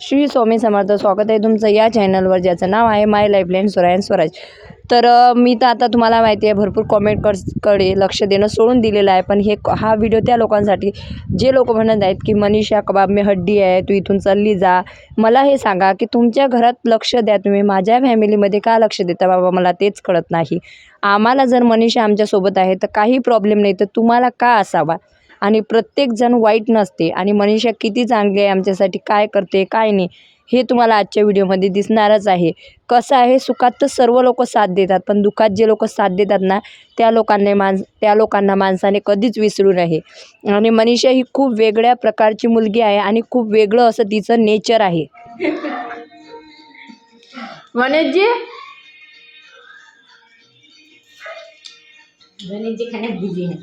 श्री स्वामी समर्थ स्वागत आहे तुमचं या चॅनलवर ज्याचं नाव आहे माय लाईफलाईन स्वरायन स्वराज. तर मी तर आता तुम्हाला माहिती आहे भरपूर कॉमेंटकडे लक्ष देणं सोडून दिलेलं आहे. पण हे हा व्हिडिओ त्या लोकांसाठी जे लोक म्हणत आहेत की मनीषा कबाब मी हड्डी आहे तू इथून चालली जा. मला हे सांगा की तुमच्या घरात लक्ष द्या तुम्ही. माझ्या फॅमिलीमध्ये का लक्ष देता बाबा? मला तेच कळत नाही. आम्हाला जर मनीषा आमच्यासोबत आहे तर काही प्रॉब्लेम नाही. तर तुम्हाला का असावा? आणि प्रत्येकजण वाईट नसते. आणि मनीषा किती चांगली आहे आमच्यासाठी काय करते काय नाही. हे तुम्हाला आजच्या व्हिडिओमध्ये दिसणारच आहे. कसं आहे सुखात तर सर्व लोक साथ देतात पण दुःखात जे लोक साथ देतात ना त्या लोकांनी माणस त्या लोकांना माणसाने कधीच विसरू नये. आणि मनीषा ही खूप वेगळ्या प्रकारची मुलगी आहे आणि खूप वेगळं असं तिचं नेचर आहे. गणेशजी गणेशजी खाण्यात बिझी आहे.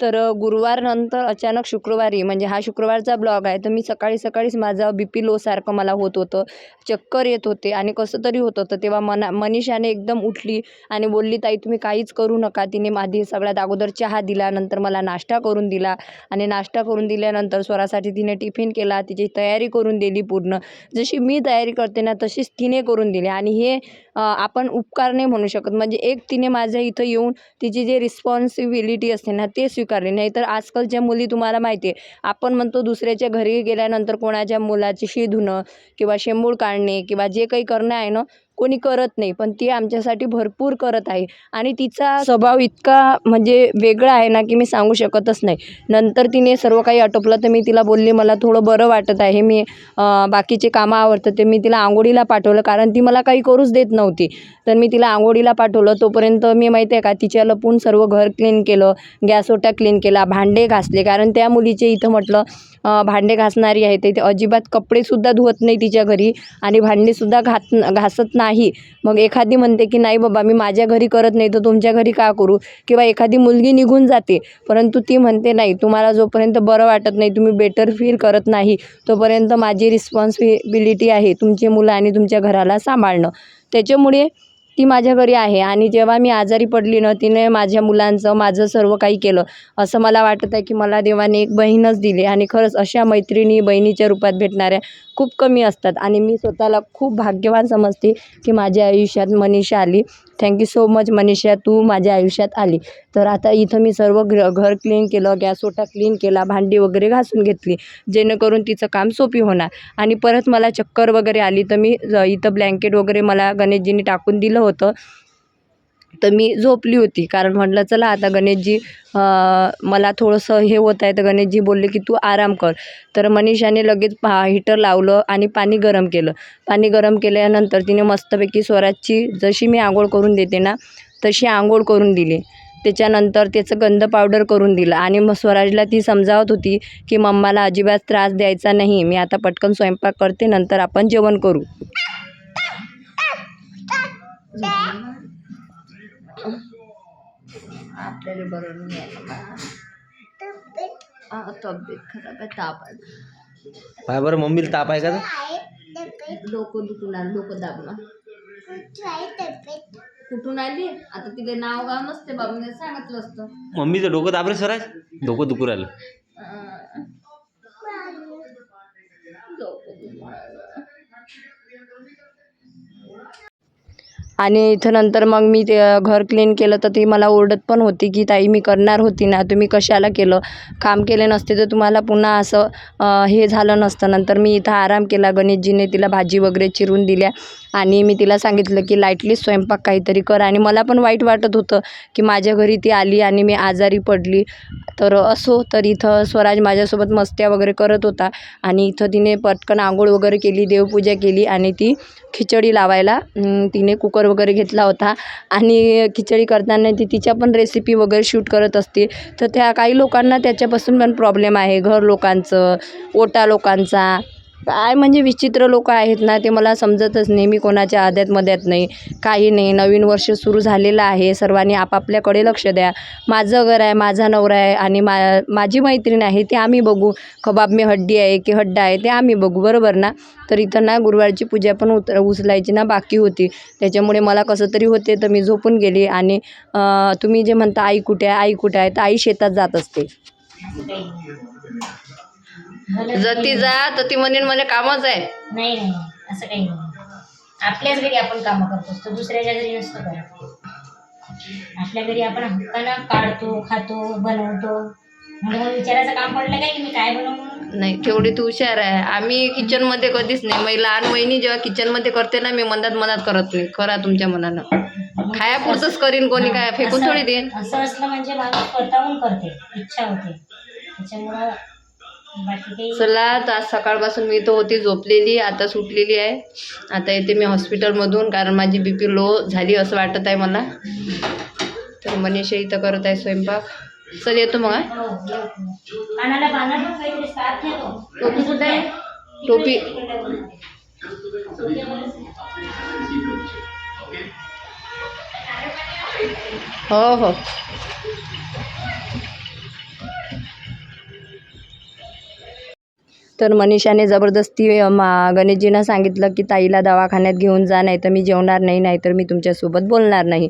तर गुरुवारनंतर अचानक शुक्रवारी म्हणजे हा शुक्रवारचा ब्लॉग आहे तर मी सकाळी सकाळीच माझा बी पी लोसारखं मला होत होतं. चक्कर येत होते आणि कसं तरी होत होतं तेव्हा मना मनीषाने एकदम उठली आणि बोलली ताई तुम्ही काहीच करू नका. तिने आधी सगळ्यात अगोदर चहा दिला नंतर मला नाश्ता करून दिला आणि नाश्ता करून दिल्यानंतर स्वरासाठी तिने टिफिन केला तिची तयारी करून दिली पूर्ण. जशी मी तयारी करते ना तशीच तिने करून दिली आणि हे आपण उपकार नाही म्हणू शकत. म्हणजे एक तिने माझ्या इथं येऊन तिची जे रिस्पॉन्सिबिलिटी असते ना ते स्वीकारली. नाही तर आजकालच्या मुली तुम्हाला माहिती आहे आपण म्हणतो दुसऱ्याच्या घरी गेल्यानंतर कोणाच्या मुलाची शी धुणं किंवा शेंबूळ काढणे किंवा जे काही करणं आहे ना कोणी करत नाही पण ती आमच्यासाठी भरपूर करत आहे. आणि तिचा स्वभाव इतका म्हणजे वेगळा आहे ना की मी सांगू शकतच नाही. नंतर तिने सर्व काही आटोपलं तर मी तिला बोलली मला थोडं बरं वाटत आहे. मी बाकीचे कामं आवडतं ते मी तिला आंघोळीला पाठवलं कारण ती मला काही करूच देत नव्हती. तर मी तिला आंघोळीला पाठवलं. तोपर्यंत मी माहिती आहे का तिच्या लपून सर्व घर क्लीन केलं गॅस ओटा क्लीन केला भांडे घासले. कारण त्या मुलीचे इथं म्हटलं भांडे घासणारी आहे ते ते अजिबात कपडेसुद्धा धुवत नाही तिच्या घरी आणि भांडेसुद्धा घात घासत नाही नाही. मग एखादी म्हणते की नाही बाबा मी माझ्या घरी करत नाही तर तुमच्या घरी का करू? किंवा एखादी मुलगी निघून जाते परंतु ती म्हणते नाही तुम्हाला जोपर्यंत बरं वाटत नाही तुम्ही बेटर फील करत नाही तोपर्यंत माझी रिस्पॉन्सिबिलिटी आहे तुमची मुलं आणि तुमच्या घराला सांभाळणं. त्याच्यामुळे ती माझ्या घरी आहे आणि जेव्हा मी आजारी पडली ना तिने माझ्या मुलांचं माझं सर्व काही केलं. असं मला वाटत आहे की मला देवाने एक बहीणच दिली आणि खरंच अशा मैत्रिणी बहिणीच्या रूपात भेटणाऱ्या खूप कमी असतात. आणि मी स्वतःला खूप भाग्यवान समजते की माझ्या आयुष्यात मनीषा आली. Thank you so much Manisha. तू माझ्या आयुष्यात आली. तर आता इथं मी सर्व घर घर क्लीन केलं गॅस ओटा क्लीन केला भांडी वगैरे घासून घेतली जेणेकरून तिचं काम सोपी होणार. आणि परत मला चक्कर वगैरे आली तर मी इथं ब्लँकेट वगैरे मला गणेशजींनी टाकून दिलं होतं. तर मी झोपली होती. कारण म्हटलं चला आता गणेशजी मला थोडंसं हे होत आहे तर गणेशजी बोलले की तू आराम कर. तर मनीषाने लगेच पा हिटर लावलं आणि पाणी गरम केलं. पाणी गरम केल्यानंतर तिने मस्तपैकी स्वराजची जशी मी आंघोळ करून देते ना तशी आंघोळ करून दिली. त्याच्यानंतर त्याचं गंध पावडर करून दिलं आणि मग स्वराजला ती समजावत होती की मम्माला अजिबात त्रास द्यायचा नाही मी आता पटकन स्वयंपाक करते नंतर आपण जेवण करू. आपल्याला बरं नाही आहे तब्येत खराब आहे ताप आहे. बरं मम्मीला ताप आहे का? आहे डोकं दुखून आलं डोकं दाबणं कुठं आहे तब्येत कुठून आली? आता तिथे नाव गाव नसते बाबूने सांगितलं असतं. मम्मीचं डोकं दाब रे स्वराज डोकं दुखू राहिलं. आणि इथं नंतर मग मी ते घर क्लीन केलं तर ती मला ओरडत पण होती की ताई मी करणार होती ना तुम्ही कशाला केलं? काम केले नसते तर तुम्हाला पुन्हा असं हे झालं नसतं. नंतर मी इथं आराम केला गणेशजीने तिला भाजी वगैरे चिरून दिल्या आणि मी तिला सांगितलं की लाईटली स्वयंपाक काहीतरी कर. आणि मला पण वाईट वाटत होतं की माझ्या घरी ती आली आणि मी आजारी पडली. तर असो तर इथं स्वराज माझ्यासोबत मस्त्या वगैरे करत होता आणि इथं तिने पटकन आंघोळ वगैरे केली देवपूजा केली आणि ती खिचडी लावायला. तिने कुकर वगैरे घेतला होता. आणि खिचडी करताना ती तिच्या पण रेसिपी वगैरे शूट करत असते. तर त्या काही लोकांना त्याच्यापासून पण प्रॉब्लेम आहे. घर लोकांचं ओटा लोकांचा. काय म्हणजे विचित्र लोक आहेत ना ते मला समजतच नाही. मी कोणाच्या आद्यात मध्यात नाही. काही नाही. नवीन वर्ष सुरू झालेलं आहे. सर्वांनी आपापल्याकडे लक्ष द्या. माझं घर आहे माझा नवरा आहे आणि मा माझी मैत्रीण आहे ते आम्ही बघू. खबाब मी हड्डी आहे की हड्डा आहे ते आम्ही बघू. बरोबर ना? तर इथं ना गुरुवारची पूजा पण उत उचलायची ना बाकी होती. त्याच्यामुळे मला कसं तरी होते तर मी झोपून गेली आणि तुम्ही जे म्हणता आई कुठे आहे आई कुठे आहे तर आई शेतात जात असते. जती जा तर ती म्हणेन मला कामच आहे. नाही नाही असं काही नाही. आपल्याच घरी आपण कामं करतो असतो दुसऱ्याच्या घरी नसतो करत. आपल्या घरी आपण हक्कानं काढतो खातो बनवतो. मग मग विचारायचं काम पडलं काय की मी काय बनवू म्हणून? नाही तेवढी तू हुशार आहे. आम्ही किचनमध्ये कधीच नाही. मी लहान वहिनी जेव्हा किचनमध्ये करते ना मी मनात मनात करत नाही. करा तुमच्या मनानं. खायापुरतंच करीन कोणी काय फेकून असं- थोडी देईन. असं असलं म्हणजे माणूस स्वतःहून करते. इच्छा होते. त्याच्यामुळं चला तर आज सकाळपासून मी तर होती झोपलेली आता सुटलेली आहे. आता येते मी हॉस्पिटलमधून कारण माझी बी पी लो झाली असं वाटत आहे मला. तर मनीषा इथं करत आहे स्वयंपाक. चल येतो मग टोपी कुठे आहे? टोपी. हो हो. तर मनीषाने जबरदस्ती मा गणेशजींना सांगितलं की ताईला दवाखान्यात घेऊन जा नाही तर मी जेवणार नाही नाही तर मी तुमच्यासोबत बोलणार नाही.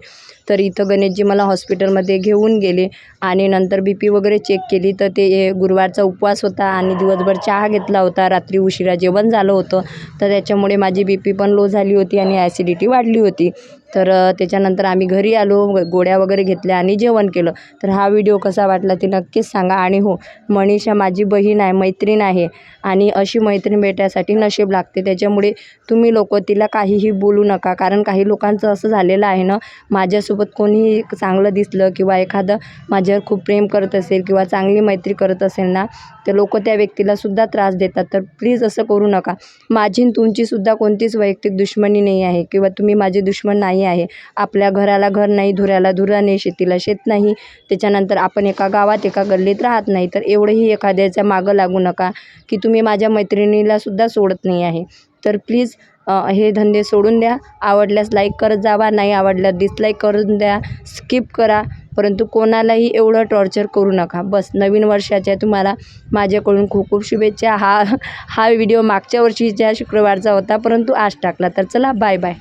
तर इथं गणेशजी मला हॉस्पिटलमध्ये घेऊन गेले आणि नंतर बी पी वगैरे चेक केली. तर ते गुरुवारचा उपवास होता आणि दिवसभर चहा घेतला होता. रात्री उशिरा जेवण झालं होतं. तर त्याच्यामुळे माझी बी पी पण लो झाली होती आणि ॲसिडिटी वाढली होती. तर त्याच्यानंतर आम्ही घरी आलो गोळ्या वगैरे घेतल्या आणि जेवण केलं. तर हा व्हिडिओ कसा वाटला ते नक्कीच सांगा. आणि हो मनीषा माझी बहीण आहे मैत्रीण आहे आणि अशी मैत्रीण भेटायसाठी नशीब लागते. त्याच्यामुळे तुम्ही लोक तिला काहीही बोलू नका. कारण काही लोकांचं असं झालेलं आहे ना माझ्यासोबत कोणीही चांगलं दिसलं किंवा एखादं माझ्यावर खूप प्रेम करत असेल किंवा चांगली मैत्री करत असेल ना तर लोक त्या व्यक्तीलासुद्धा त्रास देतात. तर प्लीज असं करू नका. माझी तुमचीसुद्धा कोणतीच वैयक्तिक दुश्मनी नाही आहे किंवा तुम्ही माझे दुश्मन नाही आहे. आपल्या घराला घर नाही धुऱ्याला धुरा नाही शेतीला शेत नाही. त्याच्यानंतर आपण एका गावात एका गल्लीत राहत नाही. तर एवढंही एखाद्याच्या मागं लागू नका की तुम्ही माझ्या मैत्रिणीलासुद्धा सोडत नाही आहे. तर प्लीज हे धंदे सोडून द्या. आवडल्यास लाईक करत जावा नाही आवडल्यास डिसलाईक करून द्या. स्किप करा. परंतु कोणालाही एवढं टॉर्चर करू नका. बस नवीन वर्षाच्या तुम्हाला माझ्याकडून खूप खूप शुभेच्छा. हा हा व्हिडिओ मागच्या वर्षीच्या शुक्रवारचा होता परंतु आज टाकला. तर चला बाय बाय